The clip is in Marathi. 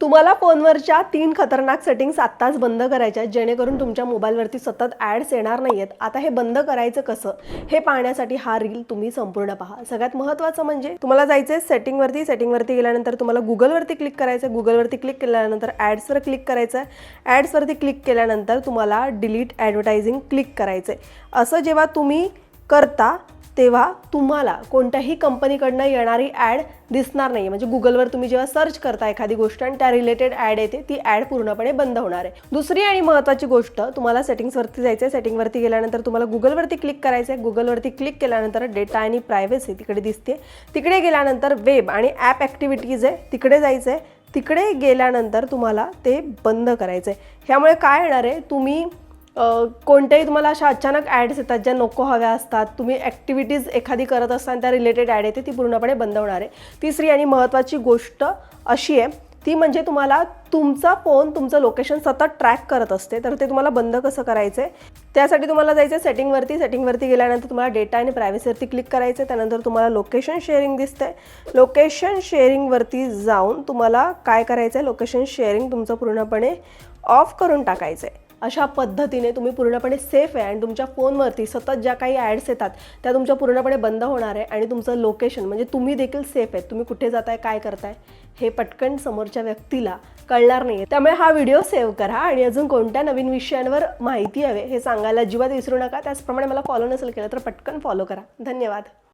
तुम्हाला फोनवरच्या तीन खतरनाक सेटिंग्स आत्ताच बंद करायच्या आहेत, जेणेकरून तुमच्या मोबाईलवरती सतत ॲड्स येणार नाही आहेत आता हे बंद करायचं कसं? हे पाहण्यासाठी हा रील तुम्ही संपूर्ण पहा. सगळ्यात महत्त्वाचं म्हणजे तुम्हाला जायचं आहे सेटिंगवरती सेटिंगवरती गेल्यानंतर तुम्हाला गुगलवरती क्लिक करायचं आहे गुगलवरती क्लिक केल्यानंतर ॲड्सवर क्लिक करायचं आहे ॲड्सवरती क्लिक केल्यानंतर तुम्हाला डिलीट ॲडव्हर्टायझिंग क्लिक करायचं आहे असं जेव्हा तुम्ही करता तेव्हा तुम्हाला कोणत्याही कंपनीकडनं येणारी ॲड दिसणार नाही म्हणजे गुगलवर तुम्ही जेव्हा सर्च करता एखादी गोष्ट आणि त्या रिलेटेड ॲड येते ती ॲड पूर्णपणे बंद होणार आहे. दुसरी आणि महत्त्वाची गोष्ट तुम्हाला सेटिंग्सवरती जायचं आहे सेटिंगवरती गेल्यानंतर तुम्हाला गुगलवरती क्लिक करायचं आहे गुगलवरती क्लिक केल्यानंतर डेटा आणि प्रायव्हसी तिकडे दिसते. तिकडे गेल्यानंतर वेब आणि ॲप ॲक्टिव्हिटीज आहे तिकडे जायचं आहे तिकडे गेल्यानंतर तुम्हाला ते बंद करायचं आहे ह्यामुळे काय येणार आहे? तुम्ही कोणत्याही तुम्हाला अशा अचानक ॲड्स येतात ज्या नको हव्या असतात तुम्ही ॲक्टिव्हिटीज एखादी करत असताना त्या रिलेटेड ॲड येते ती पूर्णपणे बंद होणार आहे. तिसरी आणि महत्त्वाची गोष्ट अशी आहे ती म्हणजे तुम्हाला तुमचा फोन तुमचं लोकेशन सतत ट्रॅक करत असते तर ते तुम्हाला बंद कसं करायचं आहे त्यासाठी तुम्हाला जायचं आहे सेटिंगवरती सेटिंगवरती गेल्यानंतर तुम्हाला डेटा आणि प्रायव्हसीवरती क्लिक करायचं आहे त्यानंतर तुम्हाला लोकेशन शेअरिंग दिसतंय. लोकेशन शेअरिंगवरती जाऊन तुम्हाला काय करायचं आहे लोकेशन शेअरिंग तुमचं पूर्णपणे ऑफ करून टाकायचं आहे अशा पद्धतीने तुम्ही पूर्णपणे सेफ आहे आणि तुमच्या फोनवरती सतत ज्या काही ॲड्स येतात त्या तुमच्या पूर्णपणे बंद होणार आहे आणि तुमचं लोकेशन म्हणजे तुम्ही देखील सेफ आहे तुम्ही कुठे जाताय काय करताय हे पटकन समोरच्या व्यक्तीला कळणार नाही त्यामुळे हा व्हिडिओ सेव्ह करा आणि अजून कोणत्या नवीन विषयांवर माहिती हवे हे सांगायला अजिबात विसरू नका. त्याचप्रमाणे मला फॉलो नसेल केलं तर पटकन फॉलो करा. धन्यवाद.